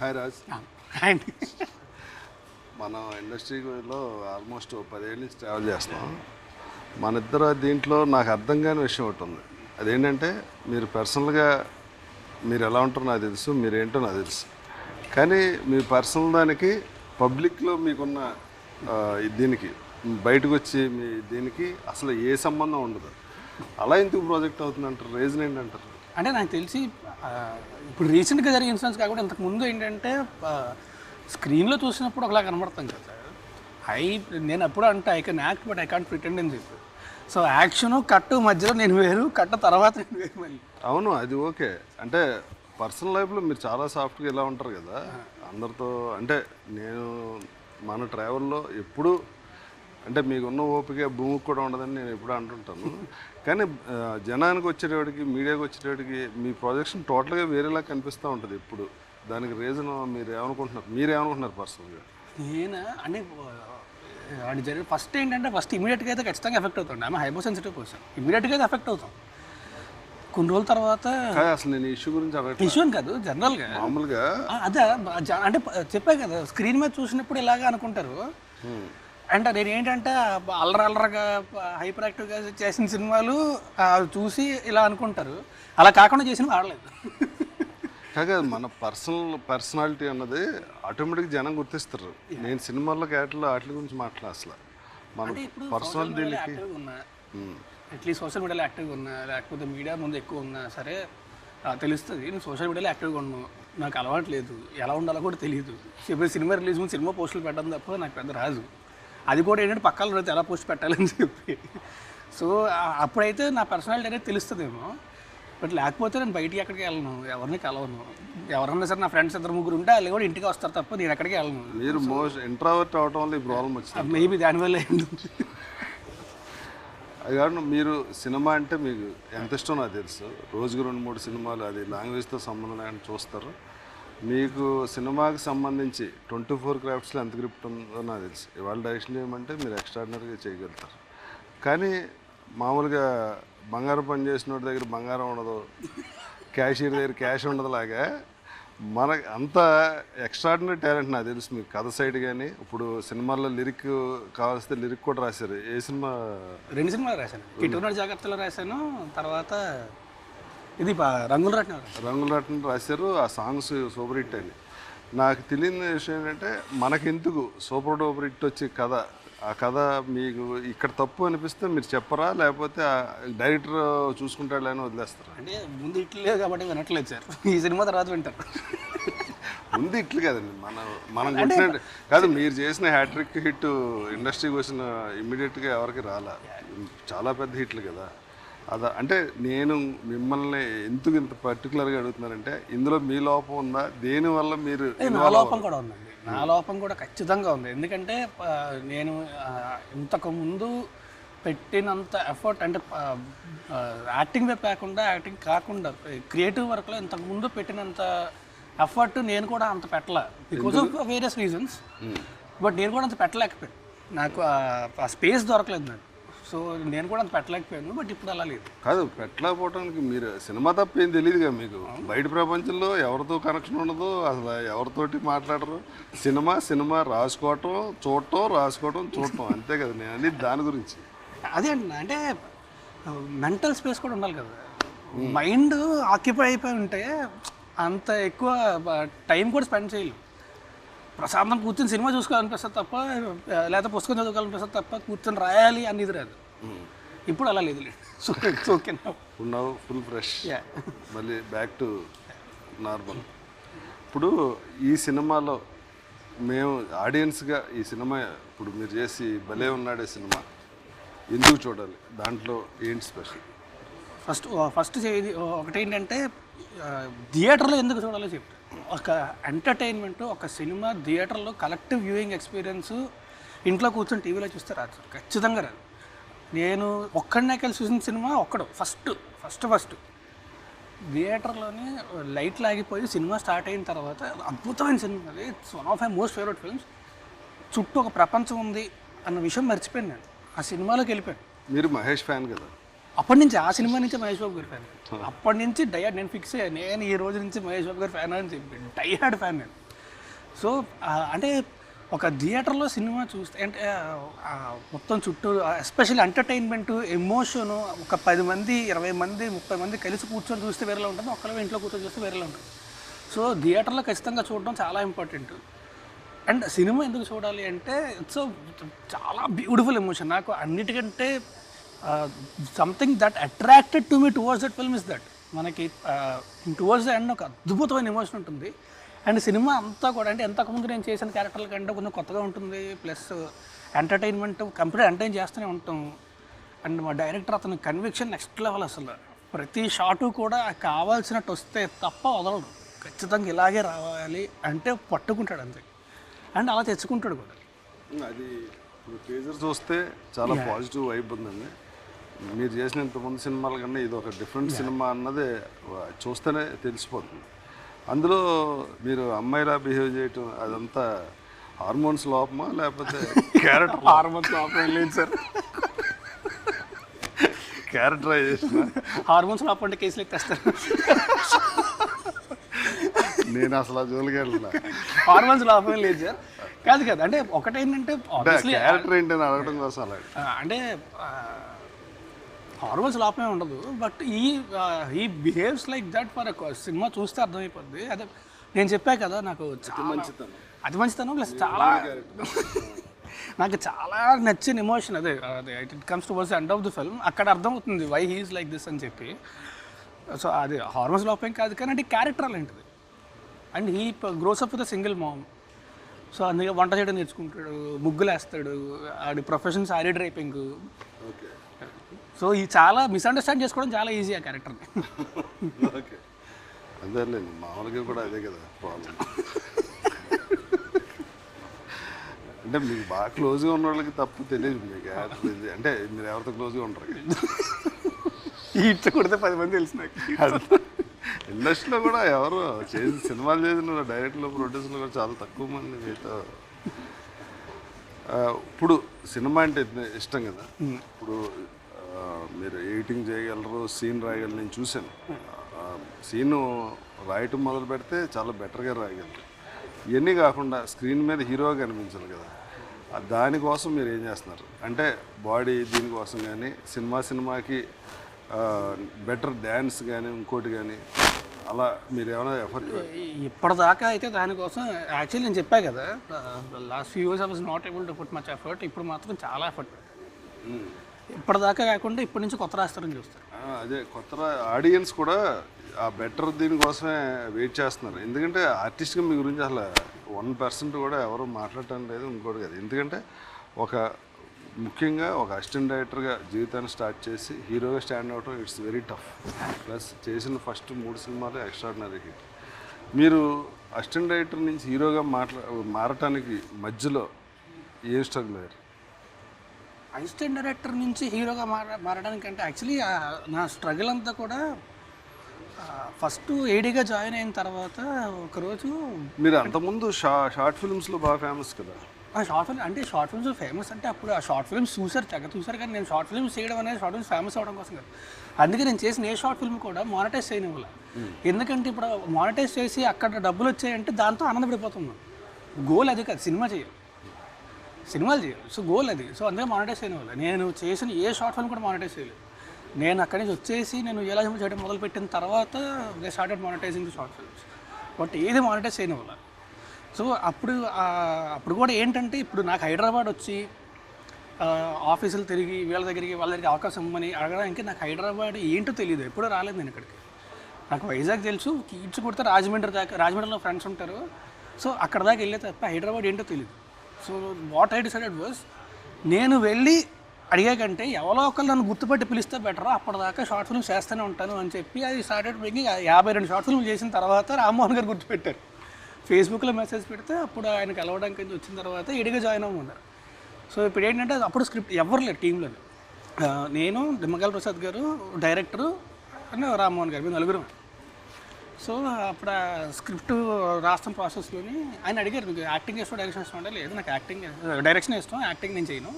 Hi Raj అండి మనం ఇండస్ట్రీలో ఆల్మోస్ట్ పదేళ్ళ నుంచి ట్రావెల్ చేస్తున్నాం. మన ఇద్దరు దీంట్లో నాకు అర్థం కాని విషయం ఒకటి ఉంది. అదేంటంటే మీరు పర్సనల్గా మీరు ఎలా ఉంటారో నాకు తెలుసు మీరు ఏంటో నాకు తెలుసు. కానీ మీ పర్సనల్ దానికి పబ్లిక్లో మీకున్న దీనికి బయటకు వచ్చి మీ దీనికి అసలు ఏ సంబంధం ఉండదు. అలా ఎందుకు ప్రాజెక్ట్ అవుతుంది అంటారు రీజన్ ఏంటంటారు? అంటే నాకు తెలిసి ఇప్పుడు రీసెంట్గా జరిగిన ఇన్సిడెంట్స్ కాకుండా ఇంతకు ముందు ఏంటంటే స్క్రీన్లో చూసినప్పుడు ఒకలా కనబడతాం కదా. ఐ నేను అప్పుడు అంటే I can act but I can't pretend అని చెప్పి. సో యాక్షన్ కట్టు మధ్యలో నేను వేరు కట్ట తర్వాత నేను వేరు మళ్ళీ. అవును అది ఓకే. అంటే పర్సనల్ లైఫ్లో మీరు చాలా సాఫ్ట్గా ఇలా ఉంటారు కదా. అందరితో అంటే నేను మన ట్రావెల్లో ఎప్పుడు అంటే మీకున్న ఓపిక భూమికి కూడా ఉండదని నేను ఎప్పుడు అంటుంటాను. కానీ జనానికి వచ్చేటప్పటికి మీడియాకి వచ్చేటప్పటికి మీ ప్రొజెక్షన్ టోటల్గా వేరేలా కనిపిస్తూ ఉంటుంది ఎప్పుడు. దానికి రీజన్ మీరు ఏమనుకుంటున్నారు? మీరు ఏమనుకుంటున్నారు పర్సనల్గా? నేను? అంటే అది జరిగిన ఫస్ట్ ఏంటంటే ఫస్ట్ ఇమీడియట్గా అయితే ఖచ్చితంగా ఎఫెక్ట్ అవుతుంది ఆమె హైపో సెన్సిటివ్ పర్సన్. ఇమీడియట్గా అయితే ఎఫెక్ట్ అవుతాం. కొన్ని రోజుల తర్వాత అసలు నేను ఇష్యూ గురించి ఇష్యూ అని కాదు జనరల్గా. మామూలుగా అదే అంటే ప- చెప్పా కదా స్క్రీన్ మీద చూసినప్పుడు ఇలాగే అనుకుంటారు. అంటే నేను ఏంటంటే అల్లరి అల్లరగా హైపర్ యాక్టివ్గా చేసిన సినిమాలు చూసి ఇలా అనుకుంటారు. అలా కాకుండా చేసినవి ఆడలేదు. కాగా మన పర్సనల్ పర్సనాలిటీ అన్నది ఆటోమేటిక్ జనం గుర్తిస్తారు. నేను సినిమాల్లో క్యారెక్టర్లో వాటి గురించి మాట్లాడ అసలు. మన పర్సనల్ ఉన్నా అట్లీస్ట్ సోషల్ మీడియాలో యాక్టివ్గా ఉన్నా లేకపోతే మీడియా ముందు ఎక్కువ ఉన్నా సరే తెలుస్తుంది. నేను సోషల్ మీడియాలో యాక్టివ్గా ఉన్నాను నాకు అలవాటు లేదు. ఎలా ఉండాలో కూడా తెలియదు. సినిమా రిలీజ్ ముందు సినిమా పోస్టులు పెట్టడం తప్ప నాకు పెద్ద రాదు. అది కూడా ఏంటంటే పక్కన రోజు ఎలా పోస్ట్ పెట్టాలని చెప్పి. సో అప్పుడైతే నా పర్సనాలిటీ అనేది తెలుస్తుందేమో. బట్ లేకపోతే నేను బయటికి ఎక్కడికి వెళ్ళను ఎవరిని కలవను. ఎవరన్నా సరే నా ఫ్రెండ్స్ ఇద్దరు ముగ్గురు ఉంటే వాళ్ళు కూడా ఇంటికి వస్తారు తప్ప నేను ఎక్కడికి వెళ్ళను. మీరు మోస్ట్ ఇంట్రావర్ట్ అవటం వల్ల ఈ ప్రాబ్లం వచ్చింది. మేబీ దానివల్ల ఏంటి అది కాకుండా మీరు సినిమా అంటే మీకు ఎంత ఇష్టం నాకు తెలుసు. రోజుకు రెండు మూడు సినిమాలు అది లాంగ్వేజ్తో సంబంధం లేకుండా చూస్తారు. మీకు సినిమాకి సంబంధించి ట్వంటీ ఫోర్ క్రాఫ్ట్స్లో ఎంత గ్రిప్ట్ ఉందో నాకు తెలుసు. ఇవాళ డైరెక్షన్ చేయమంటే మీరు ఎక్స్ట్రాడినరీగా చేయగలుగుతారు. కానీ మామూలుగా బంగారం పని చేసిన దగ్గర బంగారం ఉండదు. క్యాషియర్ దగ్గర క్యాష్ ఉండదు లాగా అంత ఎక్స్ట్రాడినరీ టాలెంట్ నాకు తెలుసు మీకు. కథ సైడ్ కానీ ఇప్పుడు సినిమాల్లో లిరిక్ కావాల్సిన లిరిక్ కూడా రాశారు. ఏ సినిమా? రెండు సినిమాలు రాశాను. జాగ్రత్తలో రాశాను. తర్వాత ఇది రంగుల రత్న రంగుల రత్న రాశారు. ఆ సాంగ్స్ సూపర్ హిట్ అని నాకు తెలియని విషయం ఏంటంటే మనకెందుకు సూపర్ డూపర్ హిట్ వచ్చే కథ? ఆ కథ మీకు ఇక్కడ తప్పు అనిపిస్తే మీరు చెప్పరా? లేకపోతే ఆ డైరెక్టర్ చూసుకుంటాడు అని వదిలేస్తారా? అంటే ముందు ఇట్లే కాబట్టి వినట్లేదు సార్. ఈ సినిమా తర్వాత వింటారు. ఉంది ఇట్లు కదండి. మన మనం కొట్టినట్టు కాదు మీరు చేసిన హ్యాట్రిక్ హిట్ ఇండస్ట్రీకి వచ్చిన ఇమ్మీడియట్గా ఎవరికి రాలా? చాలా పెద్ద హిట్లు కదా. అదా అంటే నేను మిమ్మల్ని ఎందుకు ఇంత పర్టికులర్గా అడుగుతున్నానంటే ఇందులో మీ లోపం ఉందా? దేనివల్ల మీరు నా లోపం కూడా ఉందండి. నా లోపం కూడా ఖచ్చితంగా ఉంది. ఎందుకంటే నేను ఇంతకు ముందు పెట్టినంత ఎఫర్ట్ అంటే యాక్టింగ్ వైపు కాకుండా యాక్టింగ్ కాకుండా క్రియేటివ్ వర్క్లో ఇంతకు ముందు పెట్టినంత ఎఫర్ట్ నేను కూడా అంత పెట్టలే. Because of various reasons but నేను కూడా అంత పెట్టలేకపోయాను. నాకు ఆ స్పేస్ దొరకలేదు నాకు. సో నేను కూడా అంత పెట్టలేకపోయాను బట్ ఇప్పుడు అలా లేదు. కాదు పెట్టలేకపోవడానికి మీరు సినిమా తప్ప ఏం తెలియదుగా మీకు బయట ప్రపంచంలో ఎవరితో కనెక్షన్ ఉండదు అసలు ఎవరితోటి మాట్లాడరు. సినిమా సినిమా రాసుకోవటం చూడటం రాసుకోవటం చూడటం. అంతే కదా నేను అనేది దాని గురించి. అదే అండి అంటే మెంటల్ స్పేస్ కూడా ఉండాలి కదా. మైండ్ ఆక్యుపై అయిపోయి ఉంటే అంత ఎక్కువ టైం కూడా స్పెండ్ చేయలేం. ప్రశాంతం కూర్చొని సినిమా చూసుకోవాలనిపిస్తుంది తప్ప లేదా పుస్తకం చదువుకోవాలనిపిస్తుంది తప్ప కూర్చొని రాయాలి అనేది రాదు. ఇప్పుడు అలా లేదు సో ఇట్స్ ఓకే ఉన్నావు ఫుల్ ఫ్రెష్ మళ్ళీ బ్యాక్ టు నార్మల్ ఇప్పుడు ఈ సినిమాలో మేము ఆడియన్స్గా ఈ సినిమా ఇప్పుడు మీరు చేసి భలే ఉన్నాడే సినిమా. ఎందుకు చూడాలి? దాంట్లో ఏంటి స్పెషల్ ఫస్ట్ ఫస్ట్ చేది ఒకటి ఏంటంటే థియేటర్లో ఎందుకు చూడాలో చెప్తా. ఒక ఎంటర్టైన్మెంట్ ఒక సినిమా థియేటర్లో కలెక్టివ్ వ్యూయింగ్ ఎక్స్పీరియన్స్ ఇంట్లో కూర్చొని టీవీలో చూస్తే రాదు సార్ ఖచ్చితంగా రాదు. నేను ఒక్కడనే కలిసి చూసిన సినిమా ఒక్కడు ఫస్ట్ ఫస్ట్ ఫస్ట్ థియేటర్లోనే లైట్లు ఆగిపోయి సినిమా స్టార్ట్ అయిన తర్వాత అద్భుతమైన సినిమా అది. It's one of my most favourite films చుట్టూ ఒక ప్రపంచం ఉంది అన్న విషయం మర్చిపోయాను నేను. ఆ సినిమాలోకి వెళ్ళిపోయాను. మీరు మహేష్ ఫ్యాన్ కదా. అప్పటి నుంచి ఆ సినిమా నుంచి మహేష్ బాబు గారి ఫ్యాన్. అప్పటి నుంచి డైహార్డ్ నేను ఫిక్స్ అయ్యాను నేను ఈ రోజు నుంచి మహేష్ బాబు గారి ఫ్యాన్ అని చెప్పి. డైహార్డ్ ఫ్యాన్ నేను. సో అంటే ఒక థియేటర్లో సినిమా చూస్తే అంటే మొత్తం చుట్టూ ఎస్పెషల్లీ ఎంటర్టైన్మెంట్ ఎమోషను ఒక పది మంది ఇరవై మంది ముప్పై మంది కలిసి కూర్చొని చూస్తే వేరేలా ఉంటుంది ఒక్కళ్ళ ఇంట్లో కూర్చొని చూస్తే వేరేలా ఉంటుంది. సో థియేటర్లో ఖచ్చితంగా చూడడం చాలా ఇంపార్టెంట్. అండ్ సినిమా ఎందుకు చూడాలి అంటే ఇట్స్ చాలా బ్యూటిఫుల్ ఎమోషన్ నాకు అన్నిటికంటే something that attracted to me towards that film is that మనకి టువర్డ్స్ ద ఎండ్ ఒక అద్భుతమైన ఎమోషన్ ఉంటుంది. అండ్ సినిమా అంతా కూడా అంటే ఎంతకుముందు నేను చేసిన క్యారెక్టర్ల కంటే కొంచెం కొత్తగా ఉంటుంది. ప్లస్ ఎంటర్టైన్మెంట్ కంప్లీట్ ఎంటర్టైన్ చేస్తూనే ఉంటాం. అండ్ మా డైరెక్టర్ అతని కన్విక్షన్ నెక్స్ట్ లెవెల్ అసలు. ప్రతి షాటు కూడా కావాల్సినట్టు వస్తే తప్ప వదలడు. ఖచ్చితంగా ఇలాగే రావాలి అంటే పట్టుకుంటాడు అంతే. అండ్ అలా తెచ్చుకుంటాడు కూడా. అది టీజర్ చూస్తే చాలా పాజిటివ్ వైబ్ ఉందండి. మీరు చేసిన ఇంతమంది సినిమాల కన్నా ఇది ఒక డిఫరెంట్ సినిమా అన్నది చూస్తేనే తెలిసిపోతుంది. అందులో మీరు అమ్మాయిలా బిహేవ్ చేయటం అదంతా హార్మోన్స్ లోపమా లేకపోతే క్యారెక్టర్ హార్మోన్స్ లోపం లేదు సార్. క్యారెక్టరైజేషన్ హార్మోన్స్ లోపం అంటే కేసులు ఎత్తేస్తారు నేను అసలు జోలికి వెళ్ళిన? హార్మోన్స్ లోపం లేదు సార్. కాదు కాదు. అంటే ఒకటేంటంటే క్యారెక్టర్ ఏంటని అడగడం కోసం అలా. అంటే హార్మోన్స్ లోపమే ఉండదు. బట్ ఈ ఈ behaves like that for cinema చూస్తే అర్థమైపోద్ది. అదే నేను చెప్పా కదా నాకు మంచితనం. అది మంచితనం ప్లస్ చాలా నాకు చాలా నచ్చిన ఎమోషన్ అదే అదే it comes towards end of the film అక్కడ అర్థమవుతుంది వై హీస్ లైక్ దిస్ అని చెప్పి. సో అది హార్మోన్స్ లోపం కాదు కానీ అంటే క్యారెక్టర్ అలాంటిది and he grows up with single mom so అందుకే వంట చేయడం నేర్చుకుంటాడు ముగ్గులు వేస్తాడు ఆడి profession sari draping okay so ఈ చాలా మిస్అండర్స్టాండ్ చేసుకోవడం చాలా ఈజీ ఆ క్యారెక్టర్ని ఓకే. మామూలుగా కూడా అదే కదా ప్రాబ్లం అంటే మీకు బాగా క్లోజ్గా ఉన్న వాళ్ళకి తప్పు తెలియదు మీకు. అంటే మీరు ఎవరితో క్లోజ్గా ఉంటారు. ఈ ఇట్ట కొడితే పది మంది తెలుసు నాకు. ఇండస్ట్రీలో కూడా ఎవరు చేసి సినిమాలు చేసిన డైరెక్ట్లో ప్రొడ్యూసర్లు కూడా చాలా తక్కువ మంది మీతో. ఇప్పుడు సినిమా అంటే ఇష్టం కదా. ఇప్పుడు మీరు ఎడిటింగ్ చేయగలరు సీన్ రాయగలరు నేను చూశాను. సీన్ రాయటం మొదలు పెడితే చాలా బెటర్గా రాయగలరు. ఇవన్నీ కాకుండా స్క్రీన్ మీద హీరోగా కనిపించాలి కదా. దానికోసం మీరు ఏం చేస్తున్నారు? అంటే బాడీ దీనికోసం కానీ సినిమా సినిమాకి బెటర్ డ్యాన్స్ కానీ ఇంకోటి కానీ అలా మీరు ఏమైనా ఎఫర్ట్ ఇప్పటిదాకా అయితే దానికోసం యాక్చువల్లీ నేను చెప్పా కదా last few years I was not able to put much effort ఇప్పుడు మాత్రం చాలా ఎఫర్ట్ ఇప్పటిదాకా కాకుండా ఇప్పటి నుంచి కొత్త రాస్తారని చూస్తారు. అదే కొత్త ఆడియన్స్ కూడా ఆ బెటర్ దీనికోసమే వెయిట్ చేస్తున్నారు. ఎందుకంటే ఆర్టిస్ట్గా మీ గురించి అసలు వన్ పర్సెంట్ కూడా ఎవరు మాట్లాడటం లేదు ఇంకోటి కాదు. ఎందుకంటే ఒక ముఖ్యంగా ఒక అసిస్టెంట్ డైరెక్టర్గా జీవితాన్ని స్టార్ట్ చేసి హీరోగా స్టాండ్ అవటం ఇట్స్ వెరీ టఫ్. ప్లస్ చేసిన ఫస్ట్ మూడు సినిమాలు ఎక్స్ట్రాడినరీ హిట్. మీరు అసిస్టెంట్ డైరెక్టర్ నుంచి హీరోగా మాట్లా మారటానికి మధ్యలో ఏం స్ట్రగుల్ అయ్యారు? అసిస్టెంట్ డైరెక్టర్ నుంచి హీరోగా మార మారడానికి అంటే యాక్చువల్లీ నా స్ట్రగుల్ అంతా కూడా ఫస్ట్ ఏడీగా జాయిన్ అయిన తర్వాత ఒకరోజు మీరు అంతకుముందు షా షార్ట్ ఫిల్మ్స్లో బాగా ఫేమస్ కదా? ఆ షార్ట్ ఫిల్మ్ అంటే షార్ట్ ఫిల్మ్స్ ఫేమస్ అంటే అప్పుడు ఆ షార్ట్ ఫిల్మ్స్ చూసారు తెగ చూసారు కానీ నేను షార్ట్ ఫిల్మ్స్ చేయడం అనేది షార్ట్ ఫిల్మ్స్ ఫేమస్ అవడం కోసం కాదు. అందుకే నేను చేసిన ఏ షార్ట్ ఫిల్మ్ కూడా మానిటైజ్ చేయనివ్వాలి. ఎందుకంటే ఇప్పుడు మానిటైజ్ చేసి అక్కడ డబ్బులు వచ్చాయంటే దాంతో ఆనందపడిపోతున్నాం. గోల్ అది కాదు సినిమా చేయాలి సినిమాలు చేయాలి. సో గోల్ అది. సో అందుకే మానిటైజ్ చేయనివ్వాలి నేను చేసిన ఏ షార్ట్ ఫిల్మ్ కూడా మానిటైజ్ చేయలేదు. నేను అక్కడి నుంచి వచ్చేసి నేను ఎలా చేయడం మొదలుపెట్టిన తర్వాత they started monetizing the short films but ఏది మానిటైజ్ చేయనివ్వాలి సో అప్పుడు అప్పుడు కూడా ఏంటంటే ఇప్పుడు నాకు హైదరాబాద్ వచ్చి ఆఫీసులు తిరిగి వీళ్ళ దగ్గరికి వాళ్ళ దగ్గరికి అవకాశం ఇవ్వమని అడగడానికి నాకు హైదరాబాద్ ఏంటో తెలియదు ఎప్పుడూ రాలేదు నేను ఇక్కడికి. నాకు వైజాగ్ తెలుసు కీడ్స్ కొడితే రాజమండ్రి దాకా రాజమండ్రిలో ఫ్రెండ్స్ ఉంటారు. సో అక్కడ దాకా వెళ్ళే తప్ప హైదరాబాద్ ఏంటో తెలియదు so what I decided was నేను వెళ్ళి అడిగాకంటే ఎవరో ఒకరు నన్ను గుర్తుపెట్టి పిలిస్తే బెటర్ అప్పటిదాకా షార్ట్ ఫిల్మ్ చేస్తూనే ఉంటాను అని చెప్పి అది స్టార్టెడ్ మేకింగ్ యాభై రెండు షార్ట్ ఫిల్మ్ చేసిన తర్వాత రామ్మోహన్ గారు గుర్తుపెట్టారు. ఫేస్బుక్లో మెసేజ్ పెడితే అప్పుడు ఆయన కలవడానికి వచ్చిన తర్వాత ఇడిగా జాయిన్ అవ్వమన్నారు. సో ఇప్పుడు ఏంటంటే అప్పుడు స్క్రిప్ట్ ఎవరు లేరు టీంలో నేను నిమ్మగల్ ప్రసాద్ గారు డైరెక్టరు అని రామ్మోహన్ గారు మేము నలుగురు. సో అప్పుడు ఆ స్క్రిప్ట్ రాస్తాం ప్రాసెస్లోని ఆయన అడిగారు మీకు యాక్టింగ్ ఇష్టం డైరెక్షన్ ఇష్టం అంటే లేదు నాకు యాక్టింగ్ డైరెక్షన్ ఇష్టం యాక్టింగ్ నేను చేయను.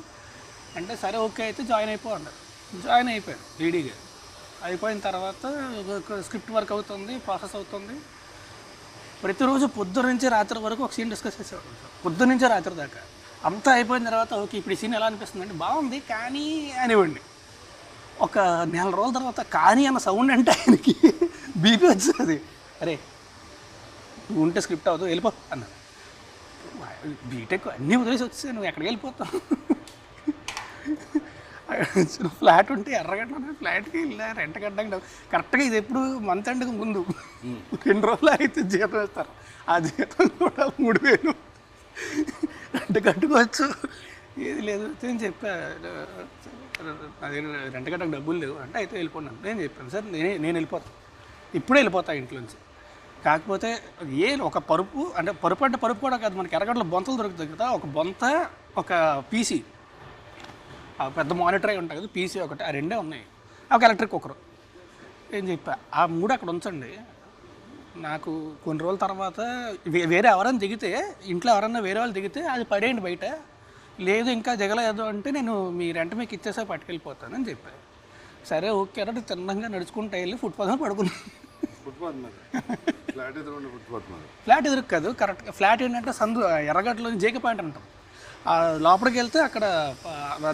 అంటే సరే ఓకే అయితే జాయిన్ అయిపో అన్నారు. జాయిన్ అయిపోయాను ఈడీగా అయిపోయిన తర్వాత స్క్రిప్ట్ వర్క్ అవుతుంది ప్రాసెస్ అవుతుంది. ప్రతిరోజు పొద్దున నుంచి రాత్రి వరకు ఒక సీన్ డిస్కస్ చేసేవాడు పొద్దున నుంచి రాత్రి దాకా. అంతా అయిపోయిన తర్వాత ఓకే ఇప్పుడు ఈ సీన్ ఎలా అనిపిస్తుంది అంటే బాగుంది కానీ అనివ్వండి ఒక నెల రోజుల తర్వాత కానీ అన్న సౌండ్ అంటే ఆయనకి బీపీ వచ్చింది. అరే నువ్వు ఉంటే స్క్రిప్ట్ అవ్వదు వెళ్ళిపో అన్న బీటెక్ అన్నీ వదిలేసి వచ్చేసాయి నువ్వు ఎక్కడికి వెళ్ళిపోతావు? ఫ్లాట్ ఉంటే ఎర్రగడ్డ ఫ్లాట్కి వెళ్ళా రెంట్ కట్టడానికి కరెక్ట్గా ఇది ఎప్పుడు మంత్ ఎండ్కి ముందు. రెండు రోజులు అయితే జీతం వేస్తారు. ఆ జీతం కూడా మూడు వేలు. రెంట్ కట్టుకోవచ్చు. ఏది లేదు నేను చెప్పా అదే రెంట్ కట్టడానికి డబ్బులు లేవు. అంటే అయితే వెళ్ళిపోన్నాను నేను చెప్పాను సార్ నేనే నేను వెళ్ళిపోతాను ఇప్పుడే వెళ్ళిపోతా ఇంట్లోంచి. కాకపోతే ఏ ఒక పరుపు అంటే పరుపు అంటే పరుపు కూడా కాదు. మనకి ఎర్రగడ్డలో బొంతలు దొరుకుతాయి కదా. ఒక బొంత ఒక పీసీ ఆ పెద్ద మానిటర్ అయి ఉంటుంది కదా పీసీ ఒకటి ఆ రెండే ఉన్నాయి. ఒక ఎలక్ట్రిక్ కుక్కర్ ఏం చెప్పా ఆ మూడు అక్కడ ఉంచండి. నాకు కొన్ని రోజుల తర్వాత వే- వేరే ఎవరైనా దిగితే ఇంట్లో ఎవరైనా వేరే వాళ్ళు దిగితే అది పడేయండి బయట. లేదు ఇంకా దిగలేదు అంటే నేను మీ రెంట్ మీకు ఇచ్చేసా పట్టుకెళ్ళిపోతానని చెప్పా సరే ఓకే అంటే తిన్నంగా నడుచుకుంటూ వెళ్ళి ఫుట్పాత్ మీద పడుకున్నాను ఫుట్పాత్ మీద. ఫ్లాట్ ఫుట్పాత్ మీద. ఫ్లాట్ ఎదురు కాదు కరెక్ట్గా ఫ్లాట్ ఏంటంటే సందు ఎర్రగడ్డలో జేకే పాయింట్ అంటాం. ఆ లోపలికి వెళ్తే అక్కడ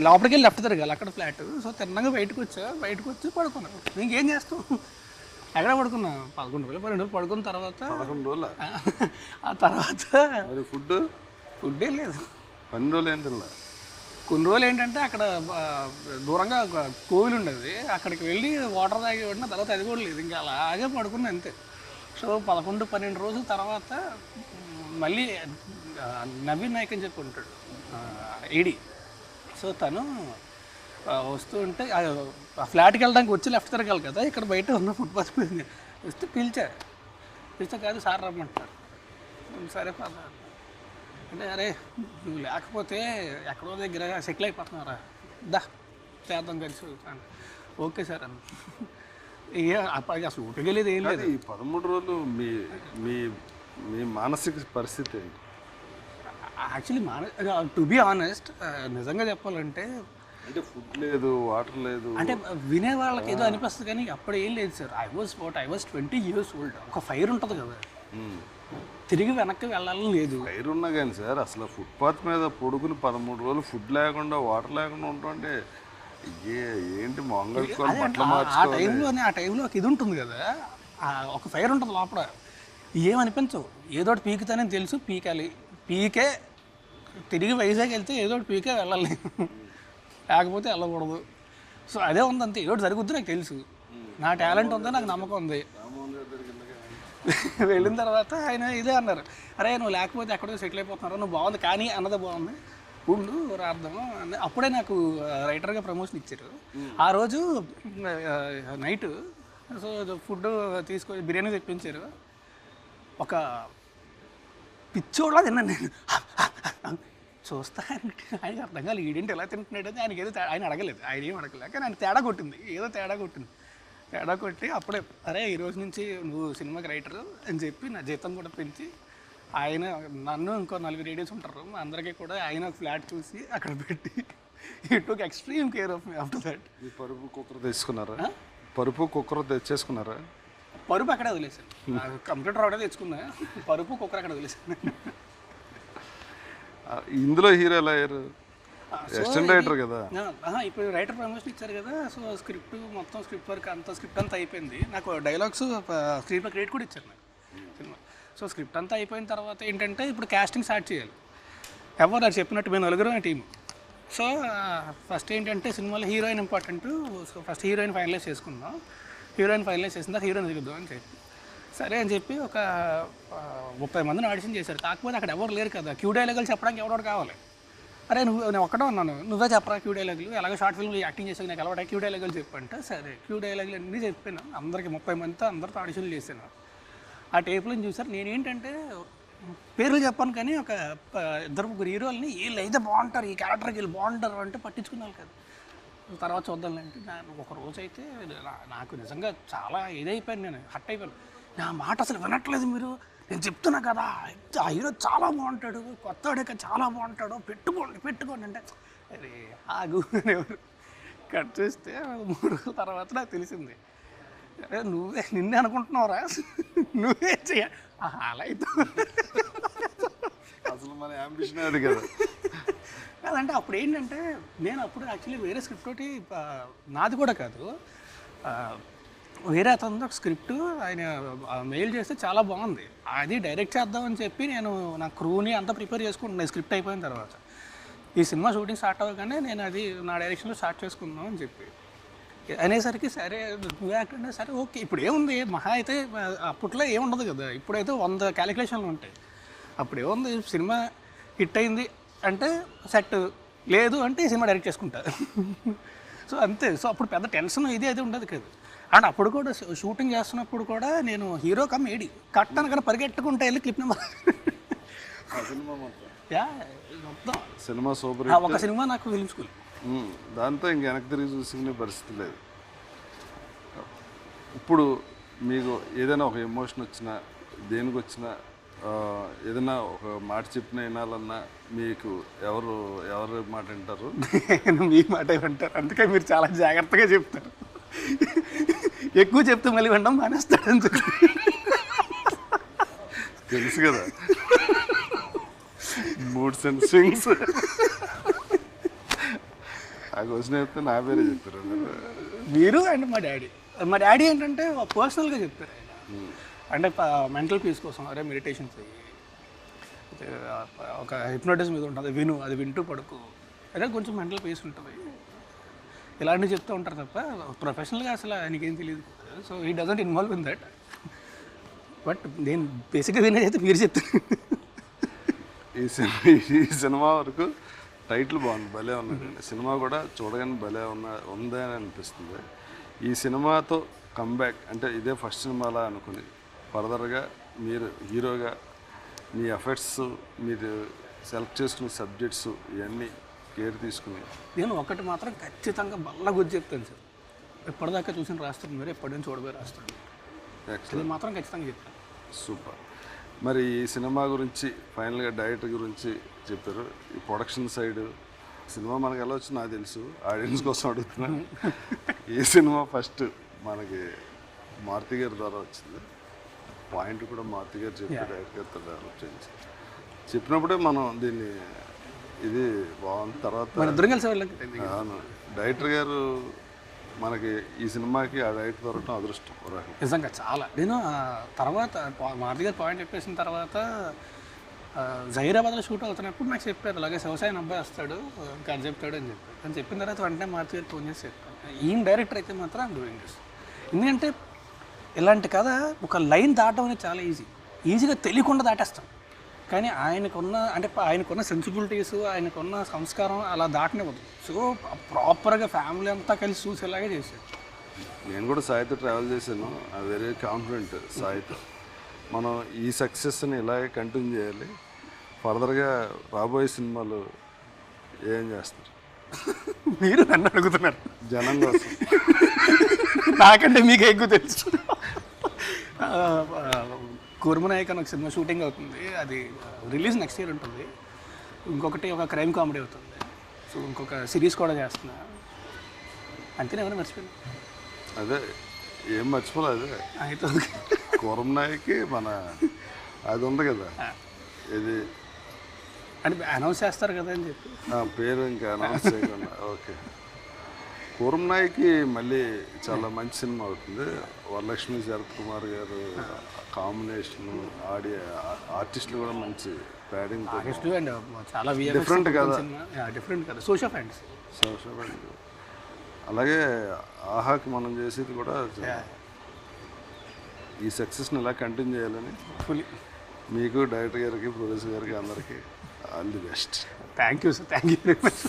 లోపలికి వెళ్ళి లెఫ్ట్ తిరగాలి అక్కడ ఫ్లాట్ సో తిన్నగా బయటకు వచ్చా బయటకు వచ్చి పడుకున్నాను ఇంకేం చేస్తాం? ఎక్కడ పడుకున్నా? పదకొండు రోజులు పన్నెండు రోజులు పడుకున్న తర్వాత పదకొండు రోజుల? ఆ తర్వాత ఫుడ్ ఫుడ్ లేదు. కొన్ని రోజులు ఏం కొన్ని రోజులు ఏంటంటే అక్కడ ఆ, దూరంగా ఒక కోవిలు ఉండేది. అక్కడికి వెళ్ళి వాటర్ తాగి పడిన తర్వాత అది కూడా లేదు. ఇంకా అలాగే పడుకున్నా అంతే. సో పదకొండు పన్నెండు రోజుల తర్వాత మ్, మళ్ళీ ఆ, నవీన్ నాయక్ అని చెప్పి ఉంటాడు ఏడి సో తను ఆ, వస్తూ ఉంటే ఆ ఆ ఫ్లాట్కి వెళ్ళడానికి వచ్చి లెఫ్ట్ తిరగాలి కదా. ఇక్కడ బయట ఉన్న ఫుట్పాత్ పోయింది వస్తే పిలిచా. పిలిస్తే కాదు సార్ రమ్మంటారు సరే పద. అంటే అరే నువ్వు లేకపోతే ఎక్కడో దగ్గర సెటిల్ అయిపోతున్నారా దా చేద్దాం కలిసి. ఓకే సార్ అన్న. ఇక అసలు ఊటకెళ్ళేది ఏం లేదు. ఈ పదమూడు రోజులు మీ మీ మీ మానసిక పరిస్థితి ఏంటి? యాక్చువల్లీ మాన టు బీ ఆనెస్ట్ నిజంగా చెప్పాలంటే అంటే ఫుడ్ లేదు వాటర్ లేదు. అంటే వినే వాళ్ళకి ఏదో అనిపిస్తుంది కానీ అప్పుడు ఏం లేదు sir. I was what I was twenty years old ఒక ఫైర్ ఉంటుంది కదా. తిరిగి వెనక్కి వెళ్ళాలని లేదు. ఫైర్ ఉన్నా కానీ సార్ అసలు ఫుట్పాత్ మీద పొడుకుని పదమూడు రోజులు ఫుడ్ లేకుండా వాటర్ లేకుండా ఉంటుంటే ఏంటి బట్టలు ఆ- టైంలోనే ఆ టైంలో ఒక ఇది ఉంటుంది కదా ఒక ఫైర్ ఉంటుంది లోపల. ఏమనిపించవు ఏదో ఒకటి పీకుతానే తెలుసు పీకాలి. పీకే తిరిగి వైజాగ్ వెళ్తే ఏదో ఒకటి పీకే వెళ్ళాలి. లేకపోతే వెళ్ళకూడదు. సో అదే ఉంది అంతే. ఏదో జరుగుద్ది నాకు తెలుసు. నా టాలెంట్ ఉంది నాకు నమ్మకం ఉంది. వెళ్ళిన తర్వాత ఆయన ఇదే అన్నారు. అరే నువ్వు లేకపోతే ఎక్కడో సెటిల్ అయిపోతున్నారు? నువ్వు బాగుంది కానీ అన్నదే బాగుంది. ఉండు రాద్దాం అని అప్పుడే నాకు రైటర్గా ప్రమోషన్ ఇచ్చారు. ఆ రోజు నైట్ సో ఫుడ్ తీసుకొని బిర్యానీ తెప్పించారు. ఒక పిచ్చోళ్ళ తిన్నాను నేను. చూస్తా ఆయనకి ఆయనకి అర్థం కాలేదు. ఈడేంటి ఎలా తింటున్నాడు అని ఆయనకి ఏదో ఆయన అడగలేదు. ఆయన ఏం అడగలేదు. కానీ ఆయన తేడా కొట్టింది. ఏదో తేడా కొట్టింది. తేడా కొట్టి అప్పుడే అరే ఈ రోజు నుంచి నువ్వు సినిమాకి రైటర్ అని చెప్పి నా జీతం కూడా పెంచి ఆయన నన్ను ఇంకో నలుగురు రేడియోస్ ఉంటారు. అందరికీ కూడా ఆయన ఫ్లాట్ చూసి అక్కడ పెట్టి he took extreme care of me after that మీ పరుపు కుక్కర్ తెచ్చుకున్నారా? పరుపు కుక్కర్ తెచ్చేసుకున్నారా? పరుపు అక్కడే వదిలేసాను కంప్యూటర్ ఒకటే తెచ్చుకున్నా. పరుపు కుక్కర్ అక్కడ వదిలేసాను ఇందులో హీరో ఎలా అయ్యారు? అసిస్టెంట్ రైటర్ కదా. ఇప్పుడు రైటర్ ప్రమోషన్ ఇచ్చారు కదా సో స్క్రిప్ట్ మొత్తం స్క్రిప్ట్ వర్క్ అంతా స్క్రిప్ట్ అంతా అయిపోయింది. నాకు డైలాగ్స్ స్క్రీన్ పై క్రియేట్ కూడా ఇచ్చారు నాకు సినిమా. సో స్క్రిప్ట్ అంతా అయిపోయిన తర్వాత ఏంటంటే ఇప్పుడు కాస్టింగ్ స్టార్ట్ చేయాలి. ఎవరు అది చెప్పినట్టు మేము నలుగురు టీం సో ఫస్ట్ ఏంటంటే సినిమాలో heroine important so first heroine finalize చేసుకుందాం. హీరోయిన్ ఫైనలైజ్ చేసిన తర్వాత హీరోయిన్ దిగుద్దాం అని చెప్పి. సరే అని చెప్పి ఒక ముప్పై మందిని ఆడిషన్ చేశారు. కాకపోతే అక్కడ ఎవరు లేరు కదా. క్యూ డైలాగులు చెప్పడానికి ఎవరో కావాలి? అరే నువ్వు నేను ఒక్కడే ఉన్నాను. నువ్వే చెప్పరా క్యూ డైలాగులు? ఎలాగో షార్ట్ ఫిల్మ్ యాక్టింగ్ చేసావు నాకు అలవాటు? క్యూ డైలాగులు చెప్పంటే సరే క్యూ డైలాగులు అన్నీ చెప్పాను. అందరికి ముప్పై మందితో అందరితో ఆడిషన్లు చేశాను. ఆ టేప్లో చూసారు నేనేంటంటే పేర్లు చెప్పాను కానీ ఒక ఇద్దరు ముగ్గురు హీరోల్ని వీళ్ళు అయితే బాగుంటారు ఈ క్యారెక్టర్కి వీళ్ళు బాగుంటారు అంటే పట్టించుకున్నారు కదా. తర్వాత చూద్దాంలేంటే నేను ఒక రోజు అయితే నా- నాకు నిజంగా చాలా ఇదైపోయాను నేను హట్ అయిపోయాను. నా మాట అసలు వినట్లేదు మీరు. నేను చెప్తున్నా కదా ఆ హీరో చాలా బాగుంటాడు కొత్తవాడే కదా చాలా బాగుంటాడు పెట్టుకోండి పెట్టుకోండి అంటే అరే ఆగు ఎవరు కట్ చేస్తే మూడు రోజుల తర్వాత నాకు తెలిసింది. అరే నువ్వే నిన్నే అనుకుంటున్నావురా నువ్వే చెయ్య అలా అయితే అసలు మన అంబిషన్ అది కదా. కాదంటే అప్పుడు ఏంటంటే నేను అప్పుడు యాక్చువల్లీ వేరే స్క్రిప్ట్ ఆ, నాది కూడా కాదు. వేరే అతను ఒక స్క్రిప్ట్ ఆయన మెయిల్ చేస్తే చాలా బాగుంది. అది డైరెక్ట్ చేద్దామని చెప్పి నేను నా క్రూని అంతా ప్రిపేర్ చేసుకుంటున్నాను స్క్రిప్ట్ అయిపోయిన తర్వాత. ఈ సినిమా షూటింగ్ స్టార్ట్ అవ్వగానే నేను అది నా డైరెక్షన్లో స్టార్ట్ చేసుకుందాం అని చెప్పి. అనేసరికి సరే నువ్వు యాక్ట్ అంటే సరే ఓకే ఇప్పుడు ఏముంది? మహా అయితే అప్పట్లో ఏముండదు కదా. ఇప్పుడైతే వంద క్యాలిక్యులేషన్లు ఉంటాయి. అప్పుడు ఏముంది? సినిమా హిట్ అయింది అంటే సెట్ లేదు అంటే ఈ సినిమా డైరెక్ట్ చేసుకుంటా. సో అంతే. సో అప్పుడు పెద్ద టెన్షన్ ఇది అయితే ఉండదు కదా. అండ్ అప్పుడు కూడా షూటింగ్ చేస్తున్నప్పుడు కూడా నేను హీరో కమ్ ఏడి కట్ అనగానే పరిగెట్టుకుంటా వెళ్ళి క్లిప్ నెంబర్ ఆ సినిమా మొత్తం యా మొత్తం. సినిమా సూపర్ ఒక సినిమా నాకు ఫిలిం స్కూల్. దాంతో ఇంక వెనక్కి తిరిగి చూసుకునే పరిస్థితి లేదు. ఇప్పుడు మీకు ఏదైనా ఒక ఎమోషన్ వచ్చినా దేనికి వచ్చినా ఏదైనా ఒక మాట చెప్పిన వినాలన్నా మీకు ఎవరు ఎవరు మాట వింటారు? నేను మీ మాట వింటారు అందుకే మీరు చాలా జాగ్రత్తగా చెప్తారు. ఎక్కువ చెప్తే మళ్ళీ వినడం మానేస్తాడు తెలుసు కదా. Mood sense swings. ఆ క్వశ్చన్ అయితే నా పేరే చెప్తారు. మీరు అండ్ మా డాడీ. మా డాడీ ఏంటంటే పర్సనల్గా ఆయన. అంటే మెంటల్ పీస్ కోసం అరే మెడిటేషన్ చెయ్యి. అయితే, ఆ, ఒక హిప్నోటిజం మీద ఉంటుంది. విను అది వింటూ పడుకో. అదే కొంచెం మెంటల్ పీస్ ఉంటుంది. ఇలాంటివి చెప్తూ ఉంటారు తప్ప ప్రొఫెషనల్గా అసలు ఆయనకేం తెలియదు so he doesn't involve in that but నేను బేసిక్గా వినేది అయితే మీరు చెప్తాను ఈ సినిమా ఈ సినిమా వరకు టైటిల్ బాగుంది భలే ఉన్నదండి సినిమా కూడా చూడగానే భలే ఉన్న ఉందని అని అనిపిస్తుంది. ఈ సినిమాతో కమ్బ్యాక్ అంటే ఇదే ఫస్ట్ సినిమాలా అనుకుని ఫర్దర్గా మీరు హీరోగా మీ ఎఫర్ట్స్ మీరు సెలెక్ట్ చేసుకున్న సబ్జెక్ట్స్ ఇవన్నీ కేర్ తీసుకుని. నేను ఒకటి మాత్రం ఖచ్చితంగా బల్ల గురించి చెప్తాను సార్. ఎప్పటిదాకా చూసిన రాస్తాను మీరు ఎప్పటి నుంచి చూడబోయి రాస్తాను యాక్చువల్ ఇది మాత్రం ఖచ్చితంగా చెప్తాను. సూపర్ మరి ఈ సినిమా గురించి ఫైనల్గా డైరెక్టర్ గురించి చెప్పారు. ఈ ప్రొడక్షన్ సైడ్ సినిమా మనకి ఎలా వచ్చిందో నాకు తెలుసు. ఆడియన్స్ కోసం అడుగుతున్నాను. ఈ సినిమా ఫస్ట్ మనకి మారుతి గారి ద్వారా వచ్చింది. పాయింట్ కూడా మారుతి గారు చెప్పి గారితో డెవలప్ చేయించి చెప్పినప్పుడే మనం దీన్ని ఇది బాగుంది. తర్వాత మన ఇద్దరం కలిసి అవును. డైరెక్టర్ గారు మనకి ఈ సినిమాకి ఆ డైరెక్టర్ దొరకడం అదృష్టం. నిజంగా చాలా. నేను ఆ తర్వాత పా- మారుతి గారు పాయింట్ చెప్పేసిన తర్వాత ఆ, జహీరాబాద్లో షూట్ అవుతున్నప్పుడు నాకు చెప్పారు అలాగే వ్యవసాయం అబ్బాయి వస్తాడు ఇంకా అది చెప్తాడు అని చెప్పారు. అని చెప్పిన తర్వాత వెంటనే మారుతి గారు ఫోన్ చేసి చెప్పాను ఈయన డైరెక్టర్ అయితే మాత్రం ఐమ్ డూయింగ్ దిస్ ఎందుకంటే ఇలాంటి కథ ఒక లైన్ దాటడం అనేది చాలా ఈజీ. ఈజీగా తెలియకుండా దాటేస్తాం. కానీ ఆయనకున్న అంటే ఆయనకున్న సెన్సిబిలిటీస్ ఆయనకున్న సంస్కారం అలా దాటనివ్వదు. సో ప్రాపర్గా ఫ్యామిలీ అంతా కలిసి చూసేలాగే చేశారు నేను కూడా సాయితో ట్రావెల్ చేశాను. ఐ వెరీ కాన్ఫిడెంట్ సాయితో. మనం ఈ సక్సెస్ని ఇలాగే కంటిన్యూ చేయాలి. ఫర్దర్గా రాబోయే సినిమాలు ఏం చేస్తారు? మీరు నన్ను అడుగుతున్నారు. జనం కోసం. నాకంటే మీకు ఎక్కువ తెలుసు. కూర్మనాయక్ అని ఒక సినిమా షూటింగ్ అవుతుంది. అది రిలీజ్ నెక్స్ట్ ఇయర్ ఉంటుంది. ఇంకొకటి ఒక క్రైమ్ కామెడీ అవుతుంది. సో ఇంకొక సిరీస్ కూడా చేస్తున్నా. అంతేనే ఏమైనా మర్చిపోయాను. అదే ఏం మర్చిపోలే అదే. అయితే ఓకే. కూరంనాయకి మన అది ఉంది కదా. ఇది అంటే అనౌన్స్ చేస్తారు కదా అని చెప్పి. పేరు ఇంకా అనౌన్స్ చేయకుండా. ఓకే. కూరంనాయకి మళ్ళీ చాలా మంచి సినిమా అవుతుంది. వరలక్ష్మి శరత్ కుమార్ గారు కాంబినేషన్ ఆడియో ఆర్టిస్టులు కూడా మంచి ప్యాడింగ్ అండ్ చాలా Different కదా. డిఫరెంట్ కదా. సోషల్ ఫ్యాంట్స్ అలాగే ఆహాకి మనం చేసేది కూడా ఈ సక్సెస్ని ఇలా కంటిన్యూ చేయాలని ఫుల్లీ మీకు డైరెక్టర్ గారికి ప్రొడ్యూసర్ గారికి అందరికీ all the best. Thank you sir thank you very much